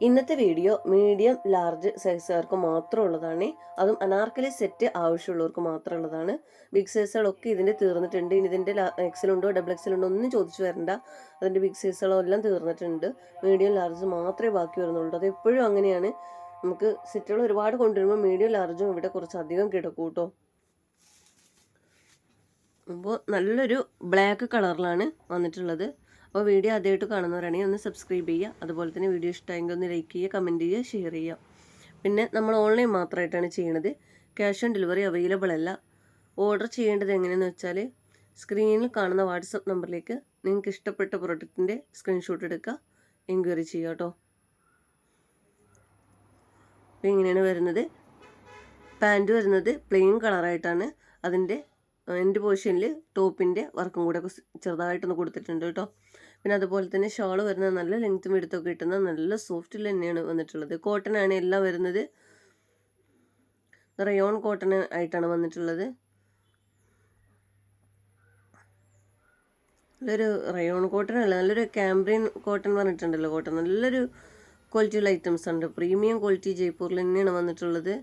ഇന്നത്തെ video medium large സൈസുകാർക്ക് മാത്രം ഉള്ളതാണ് അതും അനാർക്കലി സെറ്റ് ആവശ്യമുള്ളവർക്ക് മാത്രം ഉള്ളതാണ് ബിഗ് സൈസുകളൊക്കെ ഇതിന്റെ തീർന്നിട്ടുണ്ട്. ഇനി ഇതിന്റെ എക്സലുണ്ടോ ഡബിൾ എക്സലുണ്ടോ ഒന്നും ചോദിച്ചു വരണ്ട. അതിന്റെ ബിഗ് സൈസുകളോ എല്ലാം തീർന്നിട്ടുണ്ട്. മീഡിയം ലാർജ് മാത്രമേ ബാക്കി വരുന്നുള്ളൂ. അത് എപ്പോഴും അങ്ങനെയാണ്. നമുക്ക് സെറ്റുകൾ ഒരുപാട് കൊണ്ടുവരുമ്പോൾ മീഡിയം ലാർജും ഇവിടെ കുറച്ച് അധികം കിടക്കും കേട്ടോ. അപ്പോൾ നല്ലൊരു ബ്ലാക്ക് കളറിലാണ് വന്നിട്ടുള്ളത്. അപ്പോൾ വീഡിയോ ആദ്യമായിട്ട് കാണുന്നവരാണെങ്കിൽ ഒന്ന് സബ്സ്ക്രൈബ് ചെയ്യുക. അതുപോലെ തന്നെ വീഡിയോ ഇഷ്ടമായെങ്കിൽ ഒന്ന് ലൈക്ക് ചെയ്യുക കമന്റ് ചെയ്യുക ഷെയർ ചെയ്യുക. പിന്നെ നമ്മൾ ഓൺലൈൻ മാത്രമായിട്ടാണ് ചെയ്യണത്. ക്യാഷ് ഓൺ ഡെലിവറി അവൈലബിൾ അല്ല. ഓർഡർ ചെയ്യേണ്ടത് എങ്ങനെയെന്ന് വെച്ചാൽ സ്ക്രീനിൽ കാണുന്ന വാട്സപ്പ് നമ്പറിലേക്ക് നിങ്ങൾക്ക് ഇഷ്ടപ്പെട്ട പ്രൊഡക്റ്റിന്റെ സ്ക്രീൻഷോട്ട് എടുക്കുക എൻക്വയറി ചെയ്യുക കേട്ടോ. അപ്പോൾ ഇങ്ങനെയാണ് വരുന്നത്. പാന്റ് വരുന്നത് പ്ലെയിൻ കളറായിട്ടാണ് അതിന്റെ എന്റെ പോർഷനിൽ ടോപ്പിന്റെ വർക്കും കൂടെ ചെറുതായിട്ടൊന്ന് കൊടുത്തിട്ടുണ്ട് കേട്ടോ. പിന്നെ അതുപോലെ തന്നെ ഷാൾ വരുന്ന നല്ല ലെങ്ത്തും എടുത്തൊക്കെ കിട്ടുന്ന നല്ല സോഫ്റ്റിൽ തന്നെയാണ് വന്നിട്ടുള്ളത്. കോട്ടൺ ആണ് എല്ലാം വരുന്നത്. റയോൺ കോട്ടൺ ആയിട്ടാണ് വന്നിട്ടുള്ളത്. നല്ലൊരു റയോൺ കോട്ടൺ അല്ല നല്ലൊരു ക്യാമ്പ്രീൻ കോട്ടൺ പറഞ്ഞിട്ടുണ്ടല്ലോ കോട്ടൺ നല്ലൊരു ക്വാളിറ്റിയുള്ള ഐറ്റംസ് ഉണ്ട്. പ്രീമിയം ക്വാളിറ്റി ജയ്പൂരിൽ തന്നെയാണ് വന്നിട്ടുള്ളത്.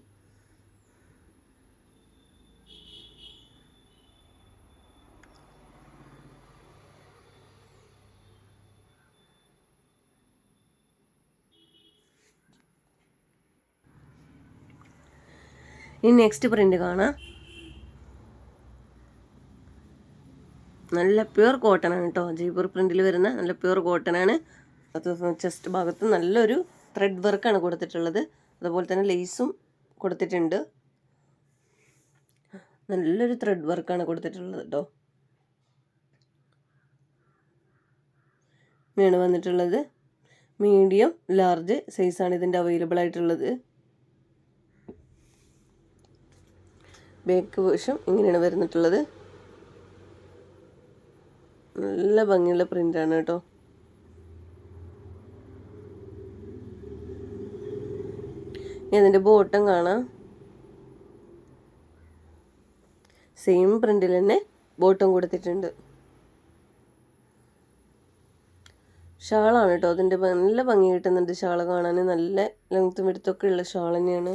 ഇനി നെക്സ്റ്റ് പ്രിന്റ് കാണാം. നല്ല പ്യുർ കോട്ടൺ ആണ് കേട്ടോ ജയ്പൂർ പ്രിന്റിൽ വരുന്ന നല്ല പ്യുർ കോട്ടൺ ആണ്. അത് ചെസ്റ്റ് ഭാഗത്ത് നല്ലൊരു ത്രെഡ് വർക്കാണ് കൊടുത്തിട്ടുള്ളത്. അതുപോലെ തന്നെ ലേസും കൊടുത്തിട്ടുണ്ട്. നല്ലൊരു ത്രെഡ് വർക്കാണ് കൊടുത്തിട്ടുള്ളത് കേട്ടോ ഇങ്ങനെയാണ് വന്നിട്ടുള്ളത്. മീഡിയം ലാർജ് സൈസാണ് ഇതിന്റെ അവൈലബിൾ ആയിട്ടുള്ളത്. ബാക്ക് വശം ഇങ്ങനെയാണ് വരുന്നിട്ടുള്ളത്. നല്ല ഭംഗിയുള്ള പ്രിന്റാണ് കേട്ടോ. ഇതിന്റെ ബോട്ടം കാണാം. സെയിം പ്രിന്റിൽ തന്നെ ബോട്ടം കൊടുത്തിട്ടുണ്ട്. ഷാളാണ് കേട്ടോ. അതിന്റെ നല്ല ഭംഗി കിട്ടുന്നുണ്ട് ഷാൾ കാണാൻ നല്ല ലെങ്ത്തും എടുത്തൊക്കെ ഉള്ള ഷാൾ തന്നെയാണ്.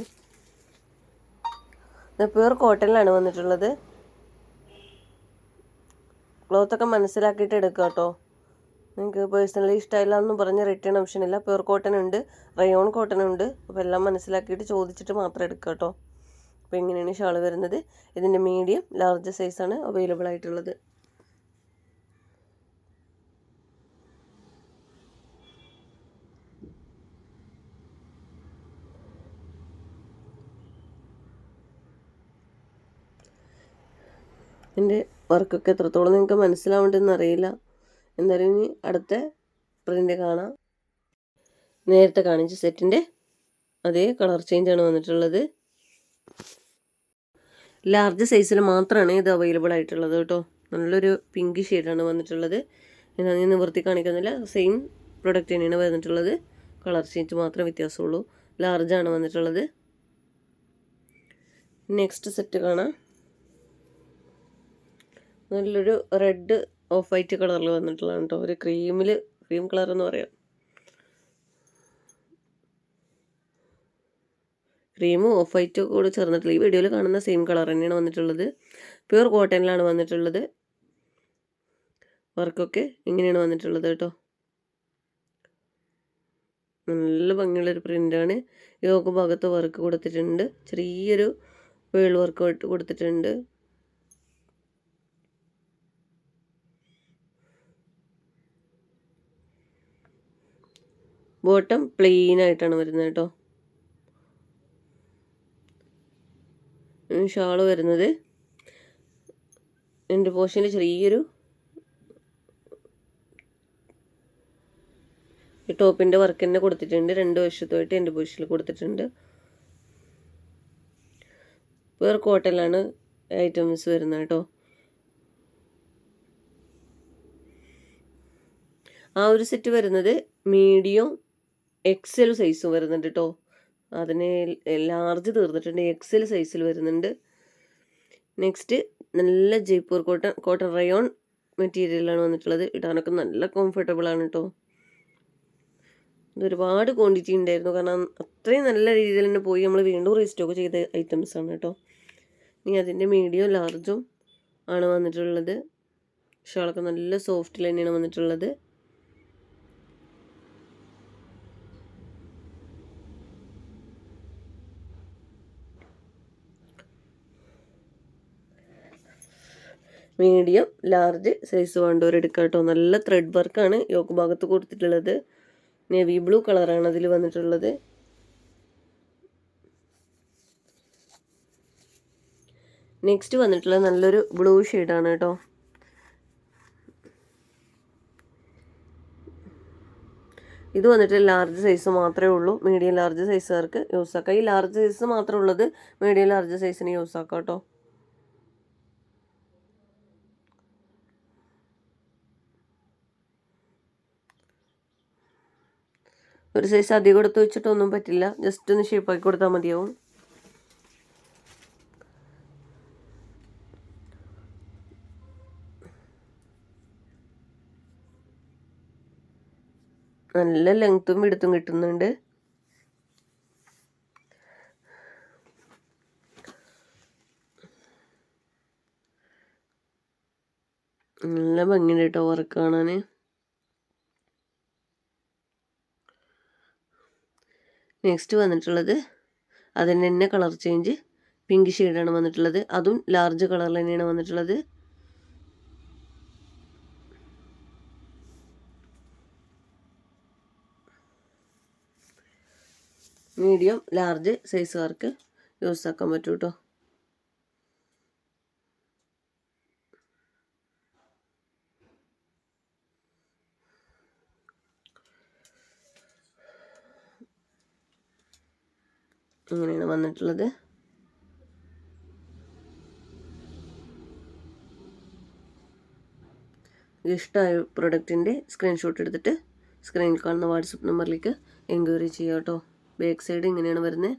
പ്യൂർ കോട്ടണിലാണ് വന്നിട്ടുള്ളത്. ക്ലോത്തൊക്കെ മനസ്സിലാക്കിയിട്ട് എടുക്കുക കേട്ടോ നിങ്ങൾക്ക് പേഴ്സണലി ഇഷ്ടമായില്ല എന്ന് പറഞ്ഞ് റിട്ടേൺ ഓപ്ഷൻ ഇല്ല. പ്യുർ കോട്ടൺ ഉണ്ട് റയോൺ കോട്ടൺ ഉണ്ട്. അപ്പോൾ എല്ലാം മനസ്സിലാക്കിയിട്ട് ചോദിച്ചിട്ട് മാത്രം എടുക്കുക കേട്ടോ അപ്പോൾ ഇങ്ങനെയാണ് ഷാൾ വരുന്നത്. ഇതിന്റെ മീഡിയം ലാർജ് സൈസാണ് അവൈലബിൾ ആയിട്ടുള്ളത്. എന്റെ വർക്കൊക്കെ എത്രത്തോളം നിങ്ങൾക്ക് മനസ്സിലാവുന്നുണ്ടെന്ന് അറിയില്ല. എന്തായാലും ഇനി അടുത്ത പ്രിന്റ് കാണാം. നേരത്തെ കാണിച്ച സെറ്റിന്റെ അതേ കളർ ചേഞ്ച് ആണ് വന്നിട്ടുള്ളത്. ലാർജ് സൈസിൽ മാത്രമാണ് ഇത് അവൈലബിൾ ആയിട്ടുള്ളത് കേട്ടോ. നല്ലൊരു പിങ്ക് ഷെയ്ഡാണ് വന്നിട്ടുള്ളത്. ഞാൻ നിവർത്തി കാണിക്കുന്നില്ല. സെയിം പ്രൊഡക്റ്റ് തന്നെയാണ് വന്നിട്ടുള്ളത്. കളർ ചേഞ്ച് മാത്രമേ വ്യത്യാസമുള്ളൂ. ലാർജാണ് വന്നിട്ടുള്ളത്. നെക്സ്റ്റ് സെറ്റ് കാണാം. നല്ലൊരു റെഡ് ഓഫ് വൈറ്റ് കളറിൽ വന്നിട്ടുള്ളതാണ് കേട്ടോ ഒരു ക്രീമിൽ ക്രീം കളർ എന്ന് പറയാം. ക്രീമും ഓഫ് വൈറ്റും കൂടെ ചേർന്നിട്ടുള്ള ഈ വീഡിയോയിൽ കാണുന്ന സെയിം കളർ തന്നെയാണ് വന്നിട്ടുള്ളത്. പ്യൂർ കോട്ടണിലാണ് വന്നിട്ടുള്ളത്. വർക്കൊക്കെ ഇങ്ങനെയാണ് വന്നിട്ടുള്ളത് കേട്ടോ നല്ല ഭംഗിയുള്ളൊരു പ്രിന്റാണ് യോഗ ഭാഗത്ത് വർക്ക് കൊടുത്തിട്ടുണ്ട്. ചെറിയൊരു പേൾ വർക്ക് കൊടുത്തിട്ടുണ്ട്. ബോട്ടം പ്ലെയിൻ ആയിട്ടാണ് വരുന്നത് കേട്ടോ. ഷാൾ വരുന്നത് എന്റെ പോഷനിൽ ചെറിയൊരു ടോപ്പിന്റെ വർക്ക് തന്നെ കൊടുത്തിട്ടുണ്ട്. രണ്ട് വശത്തുമായിട്ട് എന്റെ പോഷനിൽ കൊടുത്തിട്ടുണ്ട്. വേറെ കോട്ടനിലാണ് ഐറ്റംസ് വരുന്നത് കേട്ടോ. ആ ഒരു സെറ്റ് വരുന്നത് മീഡിയം എക്സൽ സൈസും വരുന്നുണ്ട് കേട്ടോ അതിന് ലാർജ് തീർന്നിട്ടുണ്ട്. എക്സൽ സൈസിൽ വരുന്നുണ്ട്. നെക്സ്റ്റ് നല്ല ജയ്പൂർ കോട്ടൺ കോട്ടൺ റയോൺ മെറ്റീരിയലാണ് വന്നിട്ടുള്ളത്. ഇടാനൊക്കെ നല്ല കംഫർട്ടബിൾ ആണ് കേട്ടോ ഇത് ഒരുപാട് ക്വാണ്ടിറ്റി ഉണ്ടായിരുന്നു. കാരണം അത്രയും നല്ല രീതിയിൽ തന്നെ പോയി നമ്മൾ വീണ്ടും റീസ്റ്റോക്ക് ചെയ്ത ഐറ്റംസ് ആണ് കേട്ടോ ഇനി അതിന്റെ മീഡിയം ലാർജും ആണ് വന്നിട്ടുള്ളത്. ഷാളൊക്കെ നല്ല സോഫ്റ്റിൽ തന്നെയാണ് വന്നിട്ടുള്ളത്. മീഡിയം ലാർജ് സൈസ് വേണ്ടവർ എടുക്കാം കേട്ടോ നല്ല ത്രെഡ് വർക്കാണ് യോക്ക് ഭാഗത്ത് കൊടുത്തിട്ടുള്ളത്. നേവി ബ്ലൂ കളറാണ് അതിൽ വന്നിട്ടുള്ളത്. നെക്സ്റ്റ് വന്നിട്ടുള്ള നല്ലൊരു ബ്ലൂ ഷെയ്ഡാണ് കേട്ടോ. ഇത് വന്നിട്ട് ലാർജ് സൈസ് മാത്രമേ ഉള്ളൂ. മീഡിയം ലാർജ് സൈസുകാർക്ക് യൂസ് ആക്കാം. ഈ ലാർജ് സൈസ് മാത്രമേ ഉള്ളത് മീഡിയം ലാർജ് സൈസിന് യൂസ് ആക്കാം കേട്ടോ. ഒരു സൈസ് അധികം എടുത്ത് വെച്ചിട്ടൊന്നും പറ്റില്ല. ജസ്റ്റ് ഒന്ന് ഷേപ്പാക്കി കൊടുത്താൽ മതിയാവും. നല്ല ലെങ്ത്തും എടുത്തും കിട്ടുന്നുണ്ട്. നല്ല ഭംഗിയുണ്ട് കേട്ടോ വർക്ക് കാണാൻ നെക്സ്റ്റ് വന്നിട്ടുള്ളത് അതിന് തന്നെ കളർ ചേഞ്ച് പിങ്ക് ഷെയ്ഡാണ് വന്നിട്ടുള്ളത്. അതും ലാർജ് കളർ തന്നെയാണ് വന്നിട്ടുള്ളത്. മീഡിയം ലാർജ് സൈസുകാർക്ക് യൂസ് ആക്കാൻ പറ്റും കേട്ടോ ഇങ്ങനെയാണ് വന്നിട്ടുള്ളത്. ഇഷ്ടമായ പ്രൊഡക്റ്റിന്റെ സ്ക്രീൻഷോട്ട് എടുത്തിട്ട് സ്ക്രീനിൽ കാണുന്ന വാട്സപ്പ് നമ്പറിലേക്ക് എൻക്വയറി ചെയ്യാം കേട്ടോ ബാക്ക് സൈഡ് ഇങ്ങനെയാണ് വരുന്നത്.